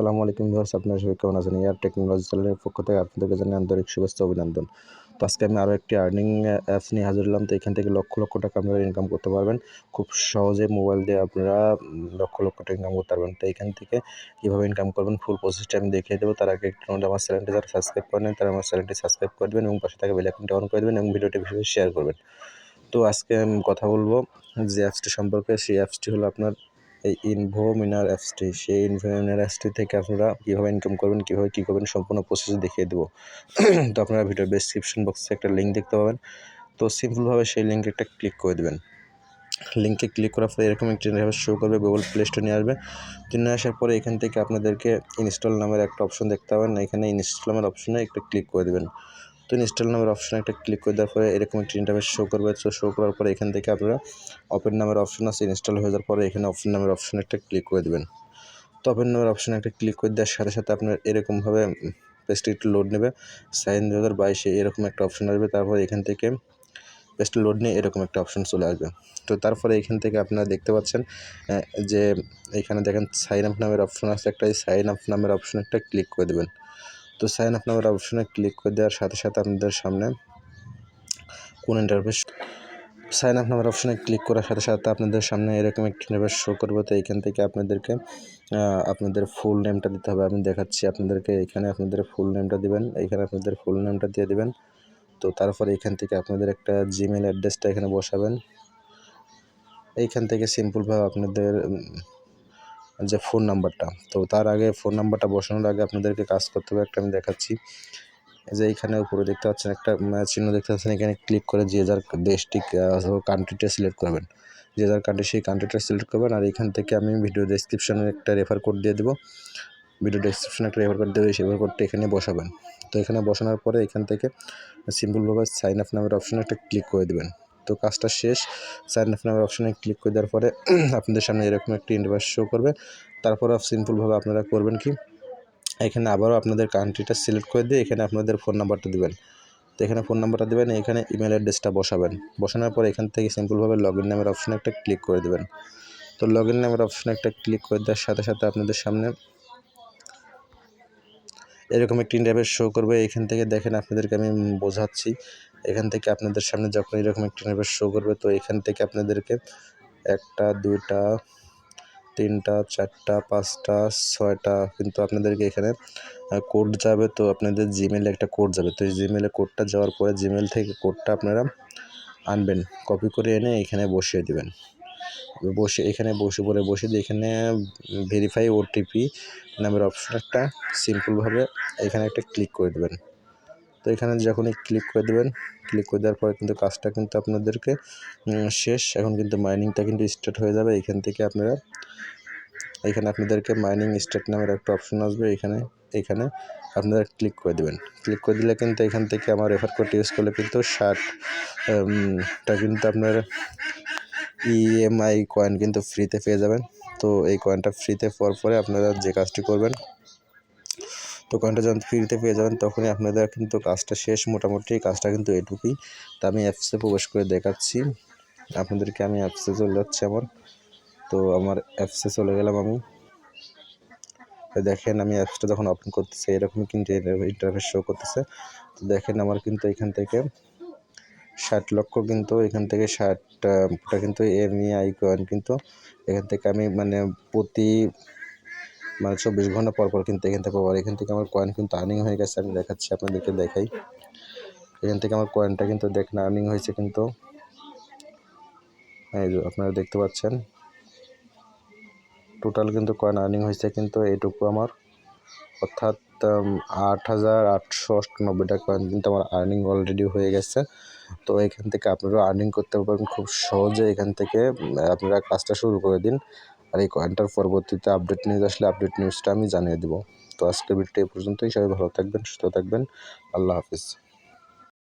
আসসালামু আলাইকুম ভিউয়ার্স, আপনারা সবাই কেমন আছেন? এয়ার টেকনোলজি চ্যানেলের পক্ষ থেকে আপনাদেরকে জানাই আন্তরিক শুভেচ্ছা, অভিনন্দন। তো আজকে আমি আরও একটি আর্নিং অ্যাপস নিয়ে হাজির হলাম। তো এখান থেকে লক্ষ লক্ষ টাকা আপনারা ইনকাম করতে পারবেন। খুব সহজে মোবাইল দিয়ে আপনারা লক্ষ লক্ষ টাকা ইনকাম করতে পারবেন। তো এখান থেকে কীভাবে ইনকাম করবেন? ফুল প্রসেসটা আমি দেখিয়ে দেবো। তার আগে একটু আমার চ্যানেলটি যারা সাবস্ক্রাইব করেন তারা আমার চ্যানেলটি সাবস্ক্রাইব করে দেবেন এবং পাশে থাকা বেল আইকনটি অন করে দেবেন এবং ভিডিওটি বেশি শেয়ার করবেন। তো আজকে আমি কথা বলব যে অ্যাপসটি সম্পর্কে। সেই অ্যাপসটি হলো আপনার এই ইনভো মিনার অ্যাপসটি সেই ইনভো মিনার অ্যাপসটি থেকে আপনারা কীভাবে ইনকাম করবেন, কীভাবে কী করবেন, সম্পূর্ণ প্রসেস দেখিয়ে দেবো। তো আপনারা ভিডিও ডিসক্রিপশন বক্সে একটা লিঙ্ক দেখতে পাবেন। তো সিম্পলভাবে সেই লিঙ্কে একটা ক্লিক করে দেবেন। লিঙ্কে ক্লিক করার পরে এরকম একটি ইন্টারফেস শো করবে গুগল প্লে স্টোর নিয়ে আসবে। তো নিয়ে আসার পরে এখান থেকে আপনাদেরকে ইনস্টল নামের একটা অপশন দেখতে পাবেন। এখানে ইনস্টল নামের অপশনে একটা ক্লিক করে দেবেন। তো ইনস্টল নামের অপশনে একটা ক্লিক করে দেওয়ার পরে এরকম একটি ইন্টারফেস শো করবে। তো শো করার পরে এখান থেকে আপনারা ওপেন নামের অপশান আছে ইনস্টল হয়ে যাওয়ার পরে এখানে ওপেন নামের অপশনে একটা ক্লিক করে দেবেন। তো ওপেন নামের অপশনে একটা ক্লিক করে দেওয়ার সাথে সাথে আপনার এরকমভাবে পেজটি একটু লোড নেবে। সাইন দু হাজার বাইশে এরকম একটা অপশান আসবে, তারপর এখান থেকে পেজটি লোড নিয়ে এরকম একটা অপশন চলে আসবে। তো তারপরে এখান থেকে আপনারা দেখতে পাচ্ছেন যে এখানে দেখেন সাইন আপ নামের অপশন আছে, একটা সাইন আপ নামের অপশন একটা ক্লিক করে দেবেন। তো সাইন আপ নামের অপশনে ক্লিক করে দেওয়ার সাথে সাথে আপনাদের সামনে কোন ইন্টারফেস সাইন আপ নামের অপশনে ক্লিক করার সাথে সাথে আপনাদের সামনে এরকম একটি ইন্টারফেস শো করবে। তো এখান থেকে আপনাদেরকে আপনাদের ফুল নেমটা দিতে হবে। আমি দেখাচ্ছি আপনাদেরকে এখানে আপনাদের ফুল নেমটা দিবেন। এখানে আপনাদের ফুল নেমটা দিয়ে দিবেন। তো তারপরে এখান থেকে আপনাদের একটা জিমেল অ্যাড্রেসটা এখানে বসাবেন। এইখান থেকে সিম্পলভাবে আপনাদের যে ফোন নাম্বারটা তো তার আগে ফোন নাম্বারটা বসানোর আগে আপনাদেরকে কাজ করতে হবে। একটা আমি দেখাচ্ছি। যে এখানে উপরে দেখতে পাচ্ছেন একটা চিহ্ন দেখতে পাচ্ছেন। এখানে ক্লিক করে যে যার দেশটি কান্ট্রিটা সিলেক্ট করবেন। যে যার কান্ট্রি সেই কান্ট্রিটা সিলেক্ট করবেন। আর এখান থেকে আমি ভিডিও ডেসক্রিপশনে একটা রেফার কোড দিয়ে দেবো। ভিডিও ডেসক্রিপশনে একটা রেফার কোড দেবে। সেই রেফার কোডটা এখানে বসাবেন। তো এখানে বসানোর পরে এখান থেকে সিম্পলভাবে সাইন আপ নামের অপশনে একটা ক্লিক করে দেবেন। তো কাজটা শেষ। সাইন আপ নামের অপশনে ক্লিক করে দেওয়ার পরে আপনাদের সামনে এরকম একটি ইন্টারভাস শো করবে। তারপর সিম্পলভাবে আপনারা করবেন কি, এখানে আবারও আপনাদের কান্ট্রিটা সিলেক্ট করে দিয়ে এখানে আপনাদের ফোন নাম্বারটা দেবেন। তো এখানে ফোন নাম্বারটা দেবেন, এখানে ইমেল অ্যাড্রেসটা বসাবেন। বসানোর পর এখান থেকে সিম্পলভাবে লগ ইন নামের অপশনে একটা ক্লিক করে দেবেন। তো লগ ইন নামের অপশনে একটা ক্লিক করে দেওয়ার সাথে সাথে আপনাদের সামনে এরকম একটি ইন্টারভেস শো করবে। এখান থেকে দেখেন আপনাদেরকে আমি বোঝাচ্ছি এখান থেকে আপনাদের সামনে যখন এরকম একটি ইন্টারভেস শো করবে, তো এখান থেকে আপনাদেরকে একটা, দুইটা, তিনটা, চারটা, পাঁচটা, ছয়টা কিন্তু আপনাদেরকে এখানে কোড যাবে। তো আপনাদের জিমেলে একটা কোড যাবে। তো এই জিমেলে কোডটা যাওয়ার পরে জিমেল থেকে কোডটা আপনারা আনবেন। কপি করে এনে এখানে বসিয়ে দেবেন। বসে, এখানে বসে পরে বসে দিয়ে এখানে ভেরিফাই ওটিপি নামের অপশন একটা সিম্পলভাবে এখানে একটা ক্লিক করে দেবেন। তো এখানে যখনই ক্লিক করে দেবেন ক্লিক করে দেওয়ার পরে কিন্তু কাজটা কিন্তু আপনাদেরকে শেষ। এখন কিন্তু মাইনিংটা কিন্তু স্টার্ট হয়ে যাবে এখান থেকে আপনারা। এখানে আপনাদেরকে মাইনিং স্টার্ট নামের একটা অপশন আসবে এখানে। এখানে আপনারা ক্লিক করে দেবেন। ক্লিক করে দিলে কিন্তু এখান থেকে আমার রেফার কোড ইউজ করলে কিন্তু ষাটটা কিন্তু আপনার ইএমআই কয়েন কিন্তু ফ্রিতে পেয়ে যাবেন। তো এই কয়েনটা ফ্রিতে পাওয়ার পরে আপনারা যে কাজটি করবেন তো কয়েনটা যখন ফ্রিতে পেয়ে যাবেন, তখনই আপনাদের কিন্তু কাজটা শেষ। মোটামুটি কাজটা কিন্তু এটুকুই। তা আমি অ্যাপসে প্রবেশ করে দেখাচ্ছি। আপনাদেরকে আমি অ্যাপসে চলে যাচ্ছি আমার তো আমার অ্যাপসে চলে গেলাম আমি। দেখেন, আমি অ্যাপসটা যখন ওপেন করতেছি, এরকমই কিন্তু ইন্টারফেস শো করতেছে। তো দেখেন, আমার কিন্তু এখান থেকে ষাট লক্ষ কিন্তু, এখান থেকে ষাটটা কিন্তু এমইআই কয়েন কিন্তু এখান থেকে আমি মানে প্রতি মানে চব্বিশ ঘণ্টা পর পর কিন্তু এখান থেকে পাবো এখান থেকে আমার কয়েন কিন্তু আর্নিং হয়ে গেছে, আমি দেখাচ্ছি আপনাদেরকে, দেখাই। এখান থেকে আমার কয়েনটা কিন্তু দেখেন আর্নিং হয়েছে কিন্তু। এই যে আপনারা দেখতে পাচ্ছেন টোটাল কিন্তু কয়েন আর্নিং হয়েছে কিন্তু এইটুকু আমার। অর্থাৎ আট হাজার আটশো অষ্টানব্বইটা কয়েন কিন্তু আমার আর্নিং অলরেডি হয়ে গেছে। তো এখান থেকে আপনারা আর্নিং করতে পারবেন খুব সহজে। এখান থেকে আপনারা কাজটা শুরু করে দিন। আর এই কয়েনটার পরবর্তীতে আপডেট নিউজ আসলে আপডেট নিউজটা আমি জানিয়ে দেবো। তো আজকের ভিডিওটা এই পর্যন্তই। সবাই ভালো থাকবেন, সুস্থ থাকবেন। আল্লাহ হাফিজ।